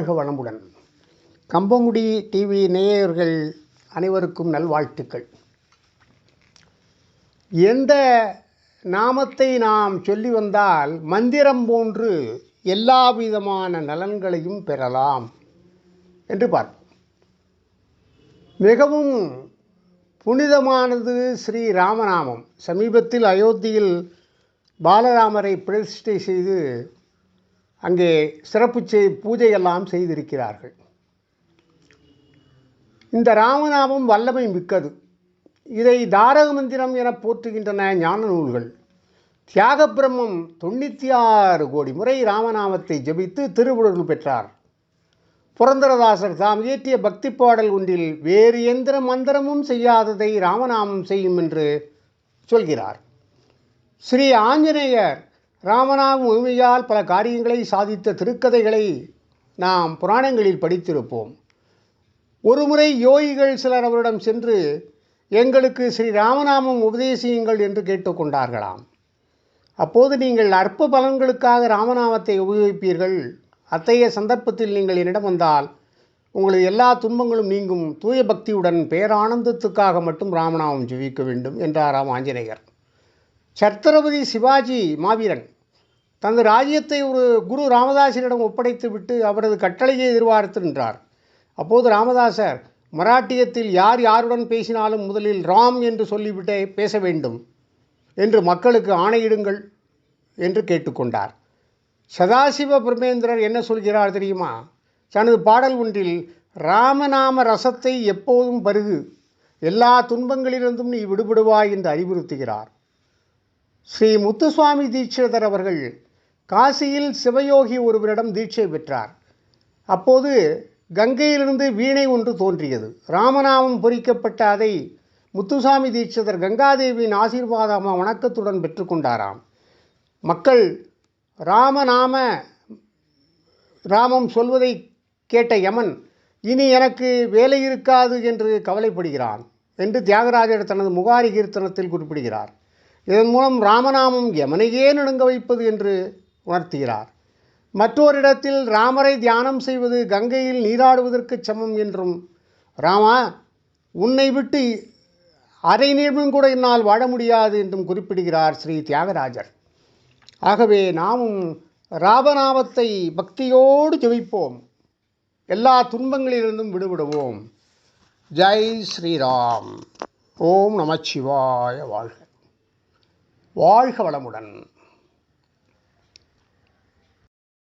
வாழ்க வளமுடன். கம்பங்குடி டிவி நேயர்கள் அனைவருக்கும் நல்வாழ்த்துக்கள். எந்த நாமத்தை நாம் சொல்லி வந்தால் மந்திரம் போன்று எல்லா விதமான நலன்களையும் பெறலாம் என்று பார்ப்போம். மிகவும் புனிதமானது ஸ்ரீ ராமநாமம். சமீபத்தில் அயோத்தியில் பாலராமரை பிரதிஷ்டை செய்து அங்கே சிறப்பு செய் பூஜையெல்லாம் செய்திருக்கிறார்கள். இந்த ராமநாமம் வல்லமை மிக்கது. இதை தாரக மந்திரம் என போற்றுகின்றன ஞான நூல்கள். தியாக பிரம்மம் தொண்ணூற்றி ஆறு கோடி முறை ராமநாமத்தை ஜபித்து திருவுடல் பெற்றார். புரந்தரதாசர் தாம் இயற்றிய பக்தி பாடல் ஒன்றில் வேறு எந்திர மந்திரமும் செய்யாததை ராமநாமம் செய்யும் என்று சொல்கிறார். ஸ்ரீ ஆஞ்சநேயர் ராமநாம உரிமையால் பல காரியங்களை சாதித்த திருக்கதைகளை நாம் புராணங்களில் படித்திருப்போம். ஒருமுறை யோகிகள் சிலர் அவரிடம் சென்று எங்களுக்கு ஸ்ரீ ராமநாமம் உபதேசியுங்கள் என்று கேட்டுக்கொண்டார்களாம் அப்போது நீங்கள் அற்ப பலன்களுக்காக ராமநாமத்தை உபயோகிப்பீர்கள். அத்தகைய சந்தர்ப்பத்தில் நீங்கள் என்னிடம் வந்தால் உங்களது எல்லா துன்பங்களும் நீங்கும் தூய பக்தியுடன் பேரானந்தத்துக்காக மட்டும் ராமநாமம் ஜெபிக்க வேண்டும் என்றாராம் ஆஞ்சநேயர். சத்ரபதி சிவாஜி மாவீரன் தனது ராஜ்யத்தை ஒரு குரு ராமதாசரிடம் ஒப்படைத்து விட்டு அவரது கட்டளையை எதிர்பார்த்து நின்றார். அப்போது ராமதாசர் மராட்டியத்தில் யார் யாருடன் பேசினாலும் முதலில் ராம் என்று சொல்லிவிட்டே பேச வேண்டும் என்று மக்களுக்கு ஆணையிடுங்கள் என்று கேட்டுக்கொண்டார். சதாசிவ பிரமேந்திரர் என்ன சொல்கிறார் தெரியுமா? தனது பாடல் ஒன்றில் ராமநாம ரசத்தை எப்போதும் பருகு எல்லா துன்பங்களிலிருந்தும் நீ விடுபடுவாய் என்று அறிவுறுத்துகிறார். ஸ்ரீ முத்துசுவாமி தீட்சிதர் அவர்கள் காசியில் சிவயோகி ஒருவரிடம் தீட்சை பெற்றார். அப்போது கங்கையிலிருந்து வீணை ஒன்று தோன்றியது. ராமநாமம் பொறிக்கப்பட்ட அதை முத்துசாமி தீட்சிதர் கங்காதேவியின் ஆசீர்வாதம வணக்கத்துடன் பெற்றுக்கொண்டாராம் மக்கள் ராமநாம ராமம் சொல்வதை கேட்ட யமன் இனி எனக்கு வேலை இருக்காது என்று கவலைப்படுகிறான் என்று தியாகராஜர் தனது முகாரி கீர்த்தனத்தில் குறிப்பிடுகிறார். இதன் மூலம் ராமநாமம் யமனையே நடுங்க வைப்பது என்று உணர்த்துகிறார். மற்றோரிடத்தில் ராமரை தியானம் செய்வது கங்கையில் நீராடுவதற்கு சமம் என்றும் ராமா உன்னை விட்டு அரை நிமிடம் கூட என்னால் வாழ முடியாது என்றும் குறிப்பிடுகிறார் ஸ்ரீ தியாகராஜர். ஆகவே நாமும் ராமநாமத்தை பக்தியோடு ஜெபிப்போம். எல்லா துன்பங்களிலிருந்தும் விடுபடுவோம். ஜெய் ஸ்ரீராம். ஓம் நமச்சிவாய வாழ்க. வாழ்க வளமுடன்.